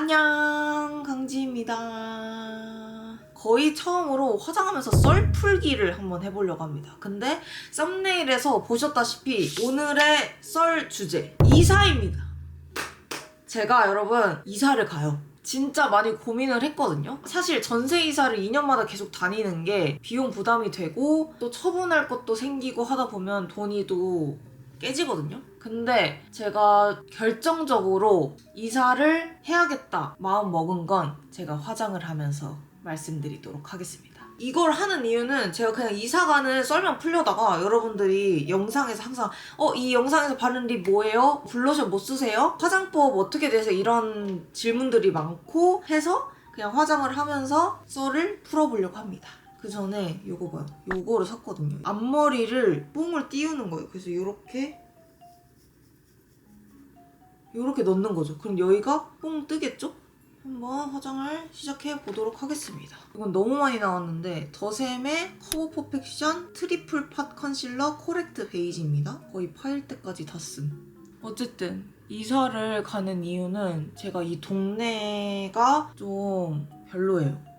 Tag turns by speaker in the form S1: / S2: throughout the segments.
S1: 안녕 강지입니다. 거의 처음으로 화장하면서 썰 풀기를 한번 해보려고 합니다. 근데 썸네일에서 보셨다시피 오늘의 썰 주제 이사입니다. 제가 여러분 이사를 가요. 진짜 많이 고민을 했거든요. 사실 전세 이사를 2년마다 계속 다니는 게 비용 부담이 되고 또 처분할 것도 생기고 하다 보면 돈이 또 깨지거든요. 근데 제가 결정적으로 이사를 해야겠다 마음 먹은 건 제가 화장을 하면서 말씀드리도록 하겠습니다. 이걸 하는 이유는 제가 그냥 이사 가는 썰면 풀려다가 여러분들이 영상에서 항상 어 이 영상에서 바른 립 뭐예요? 블러셔 뭐 쓰세요? 화장법 어떻게 되세요? 이런 질문들이 많고 해서 그냥 화장을 하면서 썰을 풀어보려고 합니다. 그 전에 요거 봐요. 요거를 샀거든요. 앞머리를 뽕을 띄우는 거예요. 그래서 요렇게 요렇게 넣는 거죠. 그럼 여기가 뽕 뜨겠죠? 한번 화장을 시작해 보도록 하겠습니다. 이건 너무 많이 나왔는데 더샘의 커버 퍼펙션 트리플 팟 컨실러 코렉트 베이지입니다. 거의 파일 때까지 다 쓴. 어쨌든 이사를 가는 이유는 제가 이 동네가 좀 별로예요.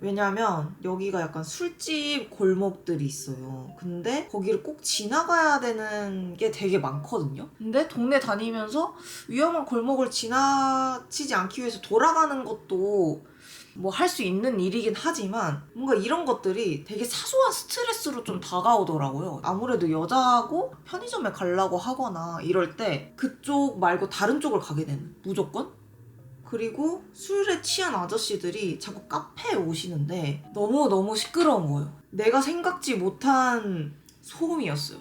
S1: 왜냐면 여기가 약간 술집 골목들이 있어요. 근데 거기를 꼭 지나가야 되는 게 되게 많거든요. 근데 동네 다니면서 위험한 골목을 지나치지 않기 위해서 돌아가는 것도 뭐 할 수 있는 일이긴 하지만 뭔가 이런 것들이 되게 사소한 스트레스로 좀 다가오더라고요. 아무래도 여자하고 편의점에 가려고 하거나 이럴 때 그쪽 말고 다른 쪽을 가게 되는 무조건 그리고 술에 취한 아저씨들이 자꾸 카페에 오시는데 너무너무 시끄러운 거예요. 내가 생각지 못한 소음이었어요.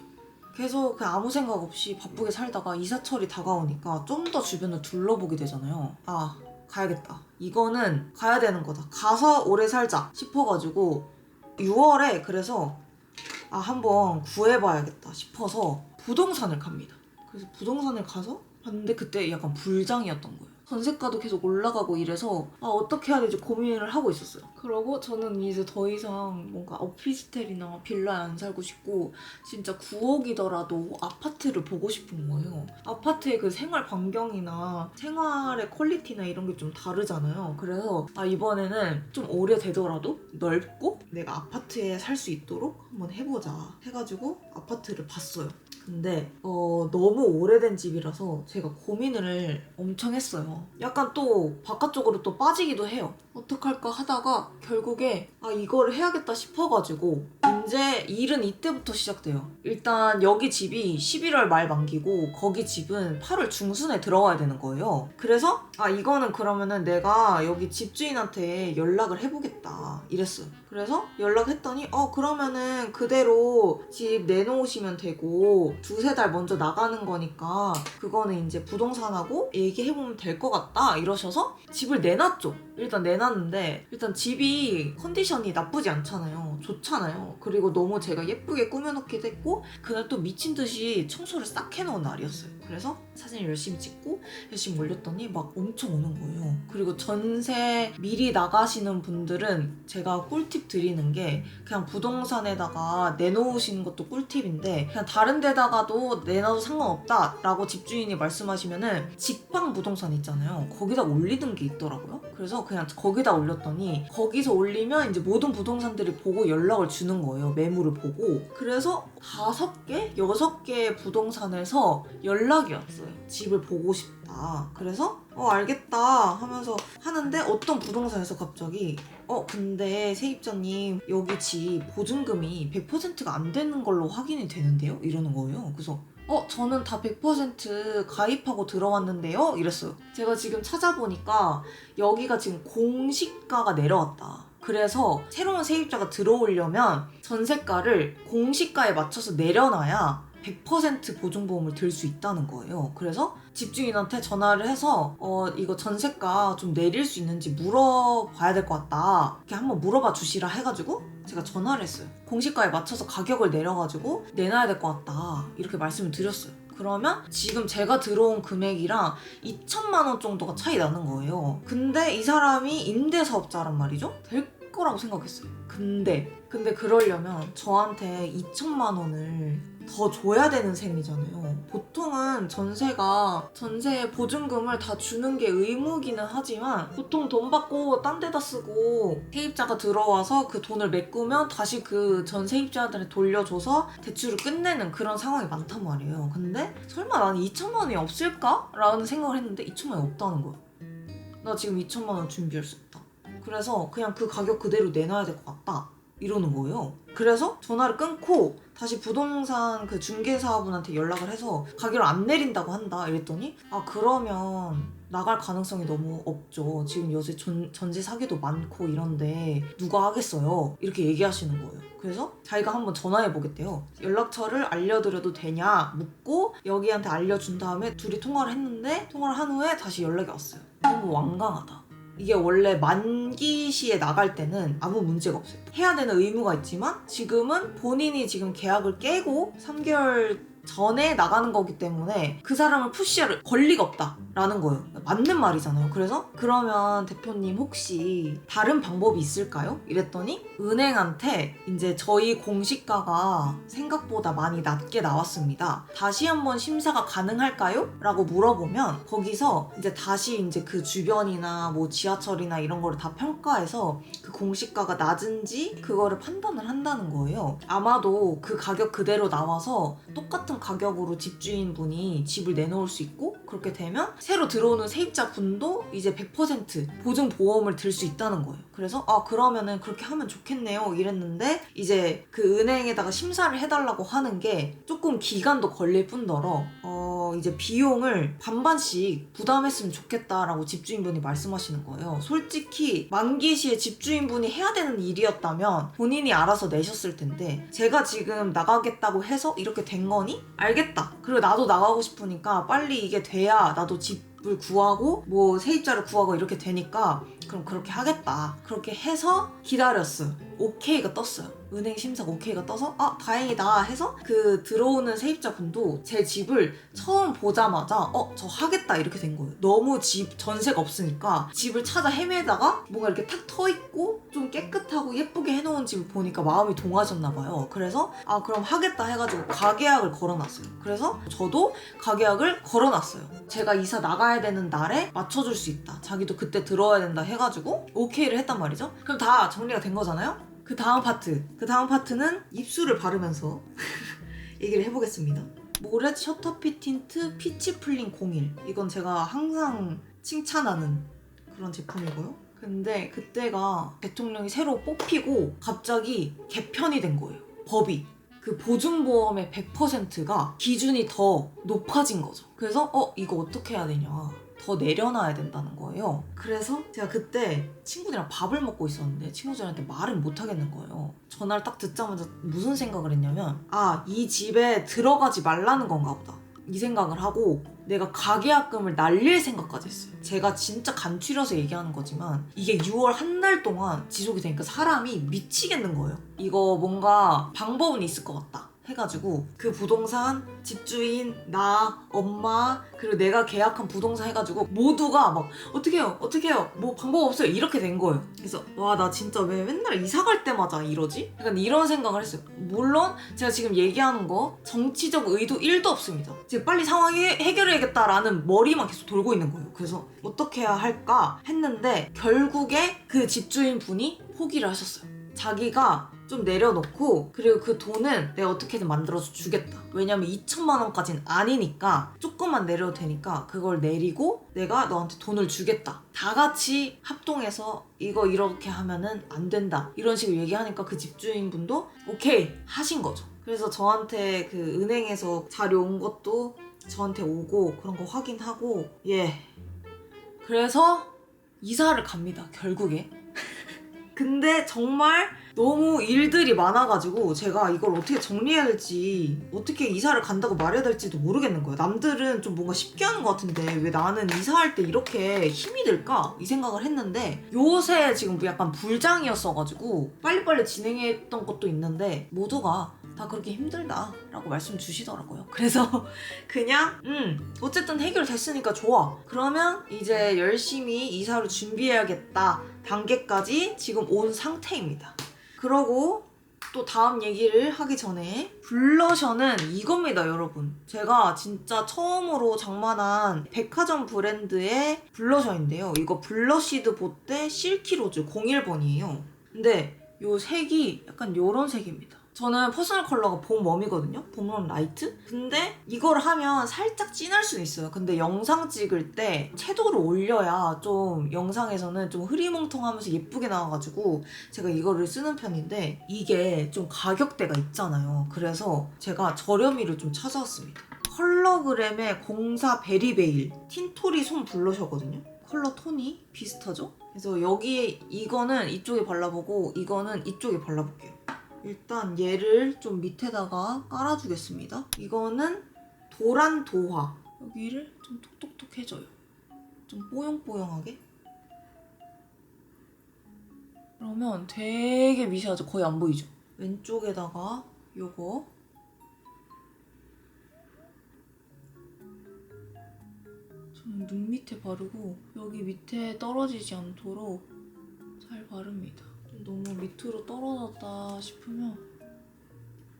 S1: 계속 그냥 아무 생각 없이 바쁘게 살다가 이사철이 다가오니까 좀 더 주변을 둘러보게 되잖아요. 아, 가야겠다. 이거는 가야 되는 거다. 가서 오래 살자 싶어가지고 6월에 그래서 아, 한번 구해봐야겠다 싶어서 부동산을 갑니다. 그래서 부동산을 가서 봤는데 그때 약간 불장이었던 거예요. 전세가도 계속 올라가고 이래서 아 어떻게 해야 될지 고민을 하고 있었어요. 그러고 저는 이제 더 이상 뭔가 오피스텔이나 빌라에 안 살고 싶고 진짜 9억이더라도 아파트를 보고 싶은 거예요. 아파트의 그 생활 반경이나 생활의 퀄리티나 이런 게 좀 다르잖아요. 그래서 아 이번에는 좀 오래 되더라도 넓고 내가 아파트에 살 수 있도록 한번 해보자 해가지고 아파트를 봤어요. 근데 어, 너무 오래된 집이라서 제가 고민을 엄청 했어요. 약간 또 바깥쪽으로 또 빠지기도 해요. 어떡할까 하다가 결국에 아 이거를 해야겠다 싶어가지고 이제 일은 이때부터 시작돼요. 일단 여기 집이 11월 말 만기고 거기 집은 8월 중순에 들어와야 되는 거예요. 그래서 아 이거는 그러면은 내가 여기 집주인한테 연락을 해보겠다 이랬어요. 그래서 연락했더니 어 그러면은 그대로 집 내놓으시면 되고 두세 달 먼저 나가는 거니까 그거는 이제 부동산하고 얘기해보면 될 것 같다 이러셔서 집을 내놨죠. 일단 내놨는데 일단 집이 컨디션이 나쁘지 않잖아요. 좋잖아요. 그리고 너무 제가 예쁘게 꾸며놓기도 했고 그날 또 미친 듯이 청소를 싹 해놓은 날이었어요. 그래서 사진 열심히 찍고 열심히 올렸더니 막 엄청 오는 거예요. 그리고 전세 미리 나가시는 분들은 제가 꿀팁 드리는 게 그냥 부동산에다가 내놓으시는 것도 꿀팁인데 그냥 다른 데다가도 내놔도 상관없다라고 집주인이 말씀하시면은 직방 부동산 있잖아요. 거기다 올리는 게 있더라고요. 그래서 그냥 거기다 올렸더니 거기서 올리면 이제 모든 부동산들이 보고 연락을 주는 거예요. 매물을 보고. 그래서 다섯 개, 여섯 개 부동산에서 연락 이 왔어요. 집을 보고 싶다. 그래서 어 알겠다 하면서 하는데 어떤 부동산에서 갑자기 어 근데 세입자님 여기 집 보증금이 100%가 안 되는 걸로 확인이 되는데요? 이러는 거예요. 그래서 어, 저는 다 100% 가입하고 들어왔는데요? 이랬어요. 제가 지금 찾아보니까 여기가 지금 공시가가 내려왔다. 그래서 새로운 세입자가 들어오려면 전세가를 공시가에 맞춰서 내려놔야 100% 보증보험을 들 수 있다는 거예요. 그래서 집주인한테 전화를 해서 어 이거 전세가 좀 내릴 수 있는지 물어봐야 될 것 같다. 이렇게 한번 물어봐 주시라 해가지고 제가 전화를 했어요. 공시가에 맞춰서 가격을 내려가지고 내놔야 될 것 같다. 이렇게 말씀을 드렸어요. 그러면 지금 제가 들어온 금액이랑 2천만 원 정도가 차이 나는 거예요. 근데 이 사람이 임대사업자란 말이죠? 될 거라고 생각했어요. 근데 근데 그러려면 저한테 2천만 원을 더 줘야 되는 셈이잖아요. 보통은 전세가 전세 보증금을 다 주는 게 의무기는 하지만 보통 돈 받고 딴 데다 쓰고 세입자가 들어와서 그 돈을 메꾸면 다시 그 전 세입자한테 돌려줘서 대출을 끝내는 그런 상황이 많단 말이에요. 근데 설마 나는 2천만 원이 없을까? 라는 생각을 했는데 2천만 원이 없다는 거야. 나 지금 2천만 원 준비할 수 없다. 그래서 그냥 그 가격 그대로 내놔야 될 것 같다. 이러는 거예요. 그래서 전화를 끊고 다시 부동산 그 중개사분한테 연락을 해서 가격을 안 내린다고 한다 이랬더니 아 그러면 나갈 가능성이 너무 없죠. 지금 요새 전, 전세 사기도 많고 이런데 누가 하겠어요. 이렇게 얘기하시는 거예요. 그래서 자기가 한번 전화해 보겠대요. 연락처를 알려드려도 되냐 묻고 여기한테 알려준 다음에 둘이 통화를 했는데 통화를 한 후에 다시 연락이 왔어요. 너무 완강하다. 이게 원래 만기 시에 나갈 때는 아무 문제가 없어요. 해야 되는 의무가 있지만 지금은 본인이 지금 계약을 깨고 3개월 전에 나가는 거기 때문에 그 사람을 푸시할 권리가 없다라는 거예요. 맞는 말이잖아요. 그래서 그러면 대표님 혹시 다른 방법이 있을까요? 이랬더니 은행한테 이제 저희 공시가가 생각보다 많이 낮게 나왔습니다. 다시 한번 심사가 가능할까요? 라고 물어보면 거기서 이제 다시 이제 그 주변이나 뭐 지하철이나 이런 거를 다 평가해서 그 공시가가 낮은지 그거를 판단을 한다는 거예요. 아마도 그 가격 그대로 나와서 똑같은 가격으로 집주인분이 집을 내놓을 수 있고 그렇게 되면 새로 들어오는 세입자 분도 이제 100% 보증 보험을 들 수 있다는 거예요. 그래서 아 그러면은 그렇게 하면 좋겠네요 이랬는데 이제 그 은행에다가 심사를 해달라고 하는 게 조금 기간도 걸릴 뿐더러 어 이제 비용을 반반씩 부담했으면 좋겠다라고 집주인분이 말씀하시는 거예요. 솔직히 만기 시에 집주인분이 해야 되는 일이었다면 본인이 알아서 내셨을 텐데 제가 지금 나가겠다고 해서 이렇게 된 거니? 알겠다. 그리고 나도 나가고 싶으니까 빨리 이게 돼야 나도 집을 구하고 뭐 세입자를 구하고 이렇게 되니까 그럼 그렇게 하겠다. 그렇게 해서 기다렸어요. 오케이가 떴어요. 은행 심사가 오케이가 떠서 아 다행이다 해서 그 들어오는 세입자 분도 제 집을 처음 보자마자 어 저 하겠다 이렇게 된 거예요. 너무 집 전세가 없으니까 집을 찾아 헤매다가 뭔가 이렇게 탁 터 있고 좀 깨끗하고 예쁘게 해놓은 집을 보니까 마음이 동하셨나 봐요. 그래서 아 그럼 하겠다 해가지고 가계약을 걸어놨어요. 그래서 저도 가계약을 걸어놨어요. 제가 이사 나가야 되는 날에 맞춰줄 수 있다. 자기도 그때 들어와야 된다 해가지고 오케이를 했단 말이죠. 그럼 다 정리가 된 거잖아요. 그 다음 파트. 그 다음 파트는 입술을 바르면서 얘기를 해보겠습니다. 모렛 셔터핏 틴트 피치 풀링 01. 이건 제가 항상 칭찬하는 그런 제품이고요. 근데 그때가 대통령이 새로 뽑히고 갑자기 개편이 된 거예요. 법이. 그 보증보험의 100%가 기준이 더 높아진 거죠. 그래서 어 이거 어떻게 해야 되냐. 더 내려놔야 된다는 거예요. 그래서 제가 그때 친구들이랑 밥을 먹고 있었는데 친구들한테 말을 못 하겠는 거예요. 전화를 딱 듣자마자 무슨 생각을 했냐면 아, 이 집에 들어가지 말라는 건가 보다. 이 생각을 하고 내가 가계약금을 날릴 생각까지 했어요. 제가 진짜 간추려서 얘기하는 거지만 이게 6월 한 달 동안 지속이 되니까 사람이 미치겠는 거예요. 이거 뭔가 방법은 있을 것 같다. 해가지고 그 부동산 집주인 나 엄마 그리고 내가 계약한 부동산 해가지고 모두가 막 어떻게 해요 어떻게 해요 뭐 방법 없어요. 이렇게 된 거예요. 그래서 와 나 진짜 왜 맨날 이사 갈 때마다 이러지? 약간 이런 생각을 했어요. 물론 제가 지금 얘기하는 거 정치적 의도 1도 없습니다. 지금 빨리 상황 해, 해결해야겠다라는 머리만 계속 돌고 있는 거예요. 그래서 어떻게 해야 할까 했는데 결국에 그 집주인 분이 포기를 하셨어요. 자기가 좀 내려놓고 그리고 그 돈은 내가 어떻게든 만들어서 주겠다. 왜냐면 2천만 원까지는 아니니까 조금만 내려도 되니까 그걸 내리고 내가 너한테 돈을 주겠다. 다 같이 합동해서 이거 이렇게 하면은 안 된다. 이런 식으로 얘기하니까 그 집주인분도 오케이 하신 거죠. 그래서 저한테 그 은행에서 자료 온 것도 저한테 오고 그런 거 확인하고 예. 그래서 이사를 갑니다. 결국에. 근데 정말 너무 일들이 많아가지고 제가 이걸 어떻게 정리해야 될지 어떻게 이사를 간다고 말해야 될지도 모르겠는 거예요. 남들은 좀 뭔가 쉽게 하는 것 같은데 왜 나는 이사할 때 이렇게 힘이 들까? 이 생각을 했는데 요새 지금 약간 불장이었어가지고 빨리빨리 진행했던 것도 있는데 모두가 다 그렇게 힘들다라고 말씀 주시더라고요. 그래서 그냥 음 어쨌든 해결됐으니까 좋아. 그러면 이제 열심히 이사를 준비해야겠다 단계까지 지금 온 상태입니다. 그러고 또 다음 얘기를 하기 전에 블러셔는 이겁니다 여러분. 제가 진짜 처음으로 장만한 백화점 브랜드의 블러셔인데요. 이거 블러시드 보때 실키로즈 01번이에요. 근데 요 색이 약간 요런 색입니다 저는 퍼스널 컬러가 봄 웜이거든요 봄웜 라이트 근데 이걸 하면 살짝 진할 수 있어요 근데 영상 찍을 때 채도를 올려야 좀 영상에서는 좀 흐리멍텅하면서 예쁘게 나와가지고 제가 이거를 쓰는 편인데 이게 좀 가격대가 있잖아요. 그래서 제가 저렴이를 좀 찾아왔습니다. 컬러그램의 04 베리베일 틴토리 솜 블러셔거든요. 컬러 톤이 비슷하죠? 그래서 여기에 이거는 이쪽에 발라보고 이거는 이쪽에 발라볼게요. 일단 얘를 좀 밑에다가 깔아주겠습니다. 이거는 도란 도화 여기를 좀 톡톡톡 해줘요. 좀 뽀용뽀용하게. 그러면 되게 미세하죠? 거의 안 보이죠? 왼쪽에다가 요거 저는 눈 밑에 바르고 여기 밑에 떨어지지 않도록 잘 바릅니다. 좀 너무 밑으로 떨어졌다 싶으면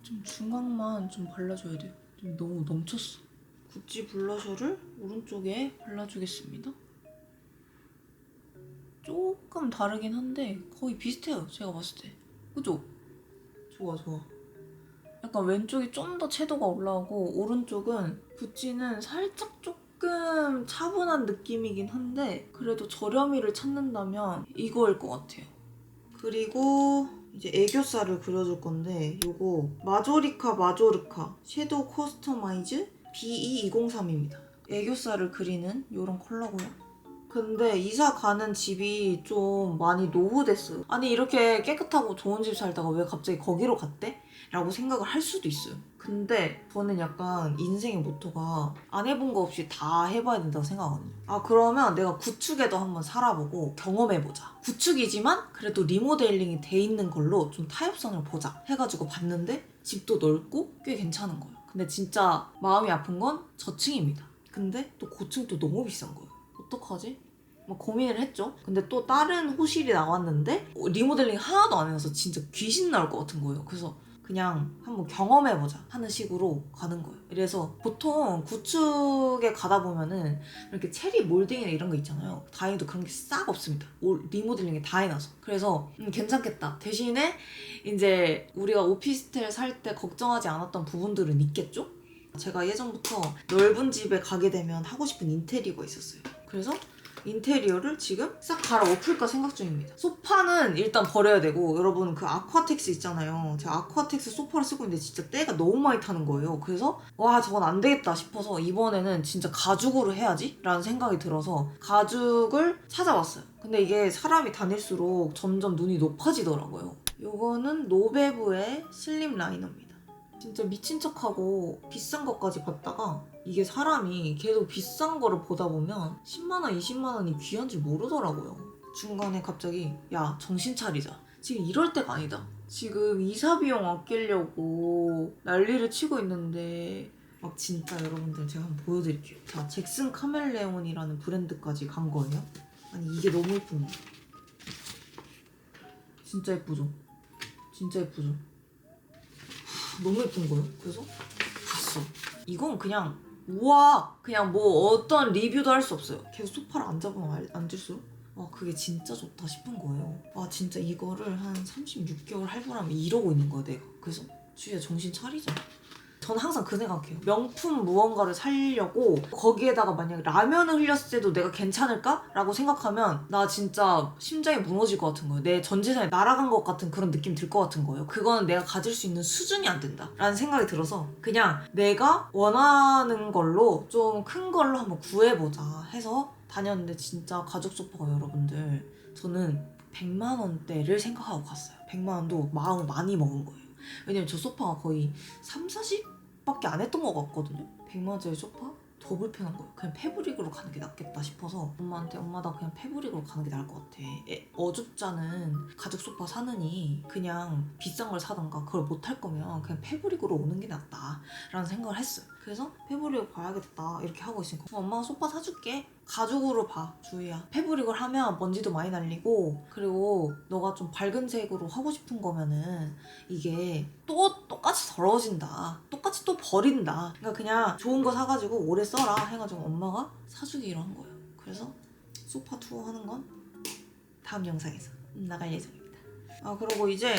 S1: 좀 중앙만 좀 발라줘야 돼요. 좀 너무 넘쳤어. 구찌 블러셔를 오른쪽에 발라주겠습니다. 조금 다르긴 한데 거의 비슷해요. 제가 봤을 때. 그죠? 좋아 좋아. 약간 왼쪽이 좀 더 채도가 올라오고 오른쪽은 구찌는 살짝 조금 차분한 느낌이긴 한데 그래도 저렴이를 찾는다면 이거일 것 같아요. 그리고 이제 애교살을 그려줄 건데 요거 마조리카 마조르카 섀도우 커스터마이즈 BE203입니다. 애교살을 그리는 요런 컬러고요. 근데 이사 가는 집이 좀 많이 노후됐어요. 아니 이렇게 깨끗하고 좋은 집 살다가 왜 갑자기 거기로 갔대? 라고 생각을 할 수도 있어요. 근데 저는 약간 인생의 모토가 안 해본 거 없이 다 해봐야 된다고 생각하거든요. 아 그러면 내가 구축에도 한번 살아보고 경험해보자. 구축이지만 그래도 리모델링이 돼 있는 걸로 좀 타협선을 보자 해가지고 봤는데 집도 넓고 꽤 괜찮은 거예요. 근데 진짜 마음이 아픈 건 저층입니다. 근데 또 고층도 너무 비싼 거예요. 어떡하지? 막 고민을 했죠. 근데 또 다른 호실이 나왔는데 리모델링 하나도 안 해서 진짜 귀신 나올 것 같은 거예요. 그래서 그냥 한번 경험해보자 하는 식으로 가는 거예요. 그래서 보통 구축에 가다 보면은 이렇게 체리 몰딩이나 이런 거 있잖아요. 다행히도 그런 게 싹 없습니다. 올- 리모델링이 다 해놔서. 그래서 음, 괜찮겠다. 대신에 이제 우리가 오피스텔 살 때 걱정하지 않았던 부분들은 있겠죠? 제가 예전부터 넓은 집에 가게 되면 하고 싶은 인테리어가 있었어요. 그래서 인테리어를 지금 싹 갈아엎을까 생각 중입니다. 소파는 일단 버려야 되고 여러분 그 아쿠아텍스 있잖아요. 제가 아쿠아텍스 소파를 쓰고 있는데 진짜 때가 너무 많이 타는 거예요. 그래서 와 저건 안 되겠다 싶어서 이번에는 진짜 가죽으로 해야지 라는 생각이 들어서 가죽을 찾아왔어요. 근데 이게 사람이 다닐수록 점점 눈이 높아지더라고요. 요거는 노베브의 슬림 라이너입니다. 진짜 미친 척하고 비싼 것까지 봤다가 이게 사람이 계속 비싼 거를 보다 보면 10만원, 20만원이 귀한 줄 모르더라고요. 중간에 갑자기 야 정신 차리자. 지금 이럴 때가 아니다. 지금 이사 비용 아끼려고 난리를 치고 있는데 막 진짜 여러분들 제가 한번 보여드릴게요. 자 잭슨 카멜레온이라는 브랜드까지 간 거예요. 아니 이게 너무 예쁩니다. 진짜 예쁘죠? 진짜 예쁘죠? 너무 예쁜 거예요. 그래서 봤어. 이건 그냥 우와 그냥 뭐 어떤 리뷰도 할 수 없어요. 계속 소파를 앉아보면 알- 앉을수록 와 그게 진짜 좋다 싶은 거예요. 와 진짜 이거를 한 36개월 할부하면 이러고 있는 거야 내가. 그래서 주희야 정신 차리자. 저는 항상 그 생각해요. 명품 무언가를 살려고 거기에다가 만약 라면을 흘렸을 때도 내가 괜찮을까? 라고 생각하면 나 진짜 심장이 무너질 것 같은 거예요. 내 전 재산이 날아간 것 같은 그런 느낌 들 것 같은 거예요. 그거는 내가 가질 수 있는 수준이 안 된다. 라는 생각이 들어서 그냥 내가 원하는 걸로 좀 큰 걸로 한번 구해보자 해서 다녔는데 진짜 가죽 소파가 여러분들 저는 100만 원대를 생각하고 갔어요. 100만 원도 마음을 많이 먹은 거예요. 왜냐면 저 소파가 거의 3, 40 밖에 안 했던 것 같거든요. 100만 원짜리 소파? 더 불편한 거예요. 그냥 패브릭으로 가는 게 낫겠다 싶어서 엄마한테 엄마 나 그냥 패브릭으로 가는 게 나을 것 같아. 애, 어줍잖은 가죽 소파 사느니 그냥 비싼 걸 사던가 그걸 못 할 거면 그냥 패브릭으로 오는 게 낫다. 라는 생각을 했어요. 그래서 패브릭을 봐야겠다 이렇게 하고 있으니까 어, 엄마가 소파 사줄게 가죽으로 봐 주희야 패브릭을 하면 먼지도 많이 날리고 그리고 너가 좀 밝은 색으로 하고 싶은 거면은 이게 또 똑같이 더러워진다. 똑같이 또 버린다. 그러니까 그냥 좋은 거 사가지고 오래 써라 해가지고 엄마가 사주기로 한 거예요. 그래서 소파 투어 하는 건 다음 영상에서 나갈 예정입니다. 아 그리고 이제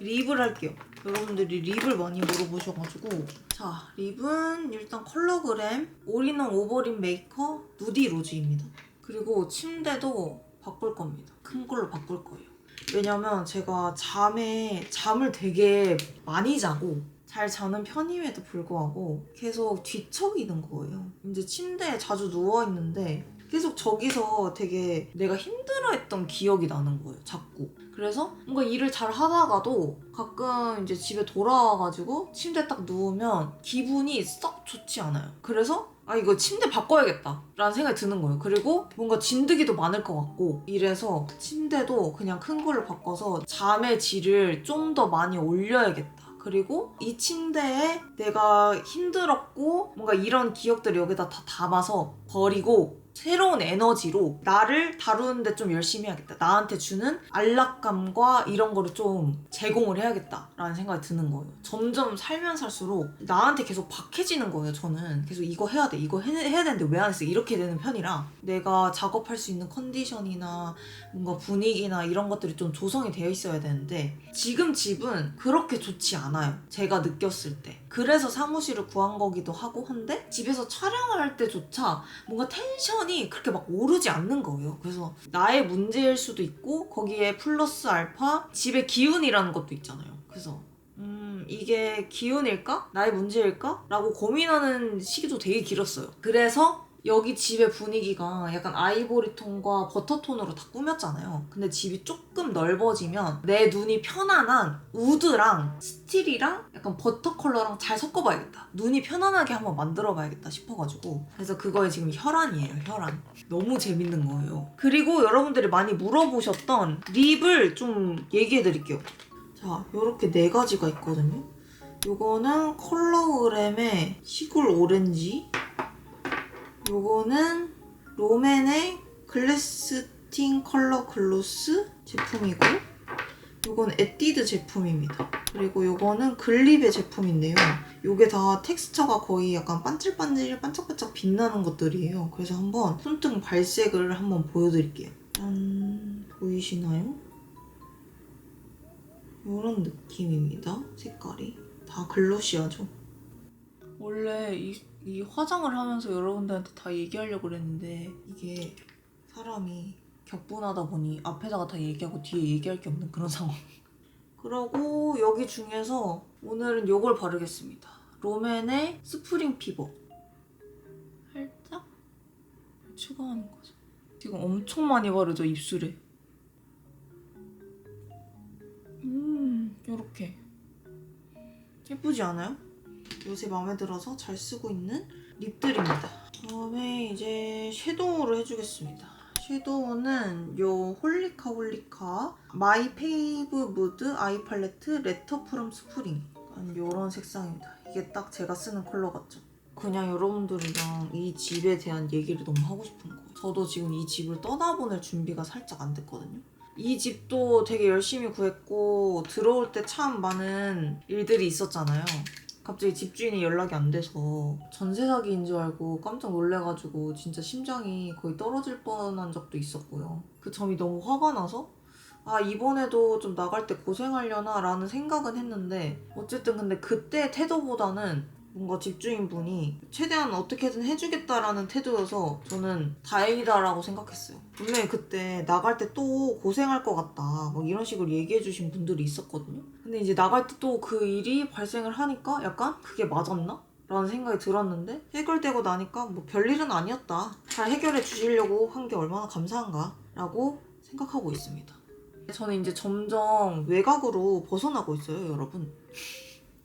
S1: 립을 할게요. 여러분들이 립을 많이 물어보셔가지고. 자 립은 일단 컬러그램 올인원 오버립 메이커 누디 로즈입니다. 그리고 침대도 바꿀 겁니다. 큰 걸로 바꿀 거예요 왜냐면 제가 잠에 잠을 되게 많이 자고 잘 자는 편임에도 불구하고 계속 뒤척이는 거예요 이제 침대에 자주 누워 있는데 계속 저기서 되게 내가 힘들어했던 기억이 나는 거예요 자꾸 그래서 뭔가 일을 잘 하다가도 가끔 이제 집에 돌아와가지고 침대에 딱 누우면 기분이 썩 좋지 않아요. 그래서 아 이거 침대 바꿔야겠다 라는 생각이 드는 거예요. 그리고 뭔가 진드기도 많을 것 같고 이래서 침대도 그냥 큰 걸로 바꿔서 잠의 질을 좀 더 많이 올려야겠다. 그리고 이 침대에 내가 힘들었고 뭔가 이런 기억들을 여기다 다 담아서 버리고 새로운 에너지로 나를 다루는데 좀 열심히 해야겠다. 나한테 주는 안락감과 이런 거를 좀 제공을 해야겠다라는 생각이 드는 거예요. 점점 살면 살수록 나한테 계속 박해지는 거예요. 저는 계속 이거 해야 돼, 이거 해, 해야 되는데 왜 안 했어? 이렇게 되는 편이라 내가 작업할 수 있는 컨디션이나 뭔가 분위기나 이런 것들이 좀 조성이 되어 있어야 되는데 지금 집은 그렇게 좋지 않아요. 제가 느꼈을 때. 그래서 사무실을 구한 거기도 하고 한데 집에서 촬영을 할 때조차 뭔가 텐션이 그렇게 막 오르지 않는 거예요. 그래서 나의 문제일 수도 있고 거기에 플러스 알파 집의 기운이라는 것도 있잖아요. 그래서 음, 이게 기운일까? 나의 문제일까? 라고 고민하는 시기도 되게 길었어요. 그래서 여기 집의 분위기가 약간 아이보리 톤과 버터 톤으로 다 꾸몄잖아요. 근데 집이 조금 넓어지면 내 눈이 편안한 우드랑 스틸이랑 약간 버터 컬러랑 잘 섞어봐야겠다. 눈이 편안하게 한번 만들어봐야겠다 싶어가지고. 그래서 그거에 지금 혈안이에요, 혈안. 너무 재밌는 거예요. 그리고 여러분들이 많이 물어보셨던 립을 좀 얘기해드릴게요. 자, 요렇게 네 가지가 있거든요. 요거는 컬러그램의 시골 오렌지. 요거는 롬앤의 글래스틴 컬러 글로스 제품이고 요건 에뛰드 제품입니다. 그리고 요거는 글립의 제품인데요. 요게 다 텍스처가 거의 약간 반질반질 반짝반짝 빛나는 것들이에요. 그래서 한번 손등 발색을 한번 보여드릴게요. 짠 보이시나요? 요런 느낌입니다. 색깔이 다 글로시하죠. 원래 이, 이 화장을 하면서 여러분들한테 다 얘기하려고 그랬는데 이게 사람이 격분하다 보니 앞에다가 다 얘기하고 뒤에 얘기할 게 없는 그런 상황. 그러고 여기 중에서 오늘은 요걸 바르겠습니다. 롬앤의 스프링 피버. 살짝 추가하는 거죠. 지금 엄청 많이 바르죠 입술에. 음, 요렇게. 예쁘지 않아요? 요새 마음에 들어서 잘 쓰고 있는 립들입니다. 다음에 이제 섀도우를 해주겠습니다. 섀도우는 요 홀리카 홀리카 마이 페이브 무드 아이 팔레트 레터 프롬 스프링 요런 색상입니다. 이게 딱 제가 쓰는 컬러 같죠? 그냥 여러분들이랑 이 집에 대한 얘기를 너무 하고 싶은 거예요. 저도 지금 이 집을 떠나보낼 준비가 살짝 안 됐거든요. 이 집도 되게 열심히 구했고 들어올 때 참 많은 일들이 있었잖아요. 갑자기 집주인이 연락이 안 돼서 전세 사기인 줄 알고 깜짝 놀래가지고 진짜 심장이 거의 떨어질 뻔한 적도 있었고요. 그 점이 너무 화가 나서 아 이번에도 좀 나갈 때 고생하려나 라는 생각은 했는데 어쨌든 근데 그때 태도보다는 뭔가 집주인 분이 최대한 어떻게든 해주겠다라는 태도여서 저는 다행이다라고 생각했어요. 분명히 그때 나갈 때 또 고생할 것 같다. 뭐 이런 식으로 얘기해주신 분들이 있었거든요. 근데 이제 나갈 때 또 그 일이 발생을 하니까 약간 그게 맞았나? 라는 생각이 들었는데 해결되고 나니까 뭐 별일은 아니었다. 잘 해결해 주시려고 한 게 얼마나 감사한가? 라고 생각하고 있습니다. 저는 이제 점점 외곽으로 벗어나고 있어요, 여러분.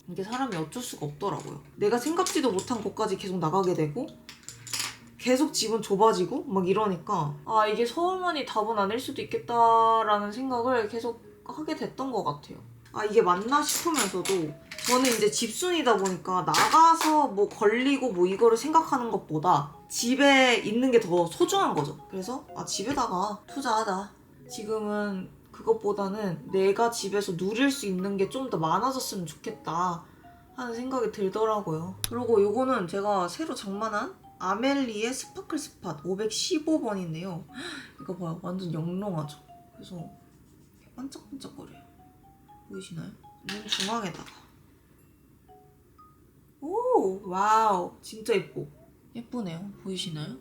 S1: 이게 사람이 어쩔 수가 없더라고요. 내가 생각지도 못한 곳까지 계속 나가게 되고 계속 집은 좁아지고 막 이러니까 아 이게 서울만이 답은 아닐 수도 있겠다라는 생각을 계속 하게 됐던 것 같아요. 아 이게 맞나 싶으면서도 저는 이제 집순이다 보니까 나가서 뭐 걸리고 뭐 이거를 생각하는 것보다 집에 있는 게 더 소중한 거죠. 그래서 아 집에다가 투자하자. 지금은 그것보다는 내가 집에서 누릴 수 있는 게 좀 더 많아졌으면 좋겠다 하는 생각이 들더라고요. 그리고 요거는 제가 새로 장만한 아멜리의 스파클 스팟 515번인데요. 이거 봐요. 완전 영롱하죠. 그래서 반짝반짝거려요. 보이시나요? 눈 중앙에다가. 오, 와우. 진짜 예뻐. 예쁘네요. 보이시나요?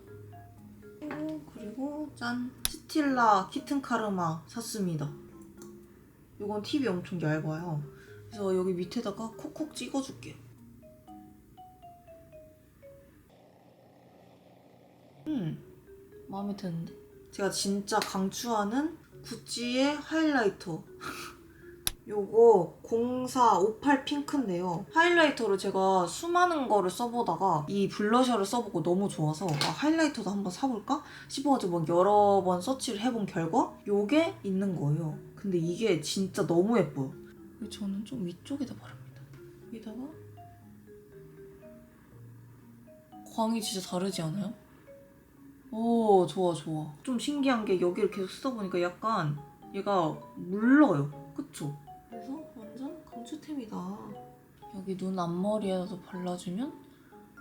S1: 오, 그리고 짠. 스틸라 키튼 카르마 샀습니다. 이건 팁이 엄청 얇아요. 그래서 여기 밑에다가 콕콕 찍어줄게요. 음, 마음에 드는데? 제가 진짜 강추하는 구찌의 하이라이터. 요거 0458 핑크인데요. 하이라이터를 제가 수많은 거를 써보다가 이 블러셔를 써보고 너무 좋아서 아, 하이라이터도 한번 사볼까 싶어가지고 막 여러 번 서치를 해본 결과 요게 있는 거예요. 근데 이게 진짜 너무 예뻐요. 저는 좀 위쪽에다 바릅니다. 여기다가 광이 진짜 다르지 않아요? 오 좋아 좋아. 좀 신기한 게 여기를 계속 쓰다 보니까 약간 얘가 물러요. 그쵸? 강추템이다. 여기 눈 앞머리에서 발라주면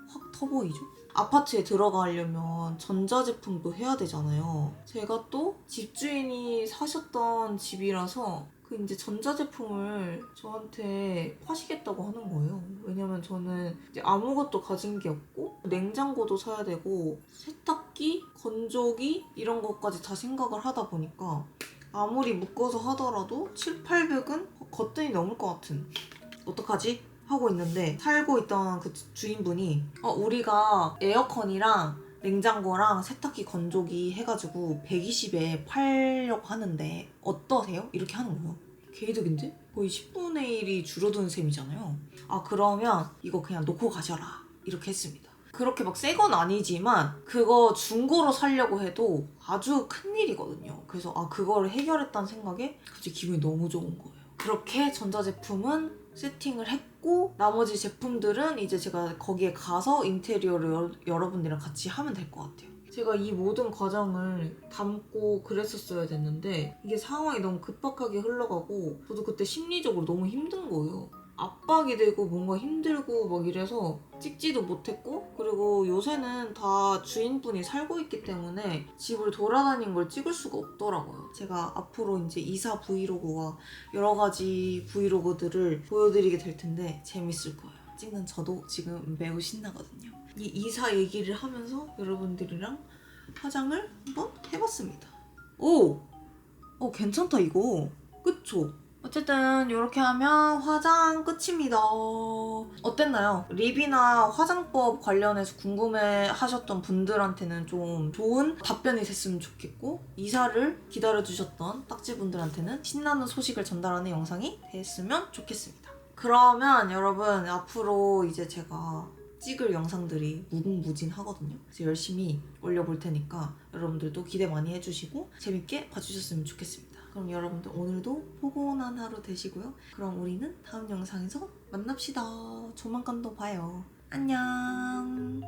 S1: 확 터 보이죠? 아파트에 들어가려면 전자제품도 해야 되잖아요. 제가 또 집주인이 사셨던 집이라서 그 이제 전자제품을 저한테 파시겠다고 하는 거예요. 왜냐면 저는 이제 아무것도 가진 게 없고 냉장고도 사야 되고 세탁기, 건조기 이런 것까지 다 생각을 하다 보니까 아무리 묶어서 하더라도 7, 800은 거뜬히 넘을 것 같은 어떡하지? 하고 있는데 살고 있던 그 주- 주인분이 어, 우리가 에어컨이랑 냉장고랑 세탁기 건조기 해가지고 120에 팔려고 하는데 어떠세요? 이렇게 하는 거예요. 개이득인데? 거의 10분의 1이 줄어드는 셈이잖아요. 아 그러면 이거 그냥 놓고 가셔라 이렇게 했습니다. 그렇게 막 새 건 아니지만 그거 중고로 살려고 해도 아주 큰 일이거든요. 그래서 아 그거를 해결했다는 생각에 갑자기 기분이 너무 좋은 거예요. 그렇게 전자제품은 세팅을 했고 나머지 제품들은 이제 제가 거기에 가서 인테리어를 여, 여러분들이랑 같이 하면 될 것 같아요. 제가 이 모든 과정을 담고 그랬었어야 됐는데 이게 상황이 너무 급박하게 흘러가고 저도 그때 심리적으로 너무 힘든 거예요. 압박이 되고 뭔가 힘들고 막 이래서 찍지도 못했고 그리고 요새는 다 주인분이 살고 있기 때문에 집을 돌아다닌 걸 찍을 수가 없더라고요. 제가 앞으로 이제 이사 브이로그와 여러 가지 브이로그들을 보여드리게 될 텐데 재밌을 거예요. 찍는 저도 지금 매우 신나거든요. 이 이사 얘기를 하면서 여러분들이랑 화장을 한번 해봤습니다. 오! 어, 괜찮다, 이거. 그쵸? 어쨌든 이렇게 하면 화장 끝입니다. 어땠나요? 립이나 화장법 관련해서 궁금해 하셨던 분들한테는 좀 좋은 답변이 됐으면 좋겠고 이사를 기다려주셨던 딱지분들한테는 신나는 소식을 전달하는 영상이 됐으면 좋겠습니다. 그러면 여러분 앞으로 이제 제가 찍을 영상들이 무궁무진하거든요. 그래서 열심히 올려볼 테니까 여러분들도 기대 많이 해주시고 재밌게 봐주셨으면 좋겠습니다. 그럼 여러분들 오늘도 포근한 하루 되시고요. 그럼 우리는 다음 영상에서 만납시다. 조만간 또 봐요. 안녕.